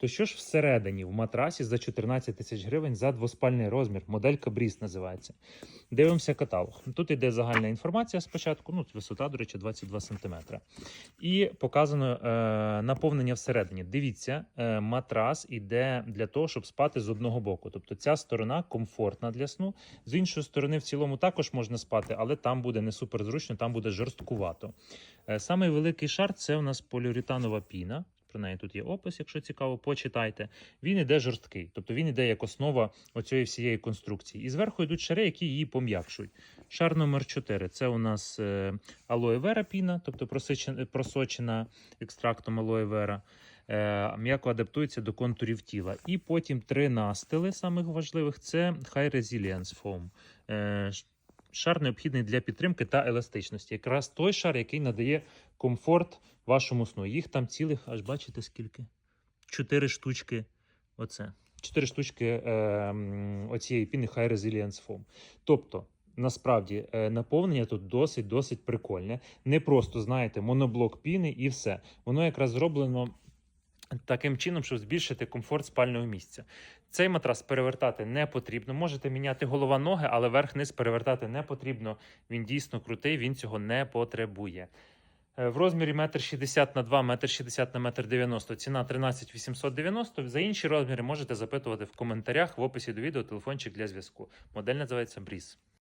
То що ж всередині в матрасі за 14 тисяч гривень за двоспальний розмір, моделька Бріс називається. Дивимося каталог. Тут йде загальна інформація спочатку, ну, висота, до речі, 22 см. І показано е, наповнення всередині. Дивіться, е, матрас іде для того, щоб спати з одного боку. Тобто ця сторона комфортна для сну. З іншої сторони, в цілому також можна спати, але там буде не супер зручно, там буде жорсткувато. Е, Самий великий шар це у нас поліуретанова піна. Про неї тут є опис, якщо цікаво, почитайте. Він іде жорсткий, тобто він іде як основа оцієї всієї конструкції. І зверху йдуть шари, які її пом'якшують. Шар номер 4 це у нас е, алоe вера піна, тобто просочена екстрактом алоe вера. Е, м'яко адаптується до контурів тіла. І потім три настили самих важливих це High Resilience Foam. Шар необхідний для підтримки та еластичності. Якраз той шар, який надає комфорт вашому сну. Їх там цілих, аж бачите скільки? Чотири штучки. Оце. Чотири штучки е, оцієї піни High Resilience Foam. Тобто, насправді, е, наповнення тут досить досить прикольне. Не просто, знаєте, моноблок піни і все. Воно якраз зроблено таким чином, щоб збільшити комфорт спального місця. Цей матрас перевертати не потрібно. Можете міняти голова ноги, але верх-низ перевертати не потрібно. Він дійсно крутий, він цього не потребує. Е, В розмірі 1,60 на 2, 1,60 на 1,90 ціна 13 890. За інші розміри можете запитувати в коментарях в описі до відео телефончик для зв'язку. Модель називається Breeze.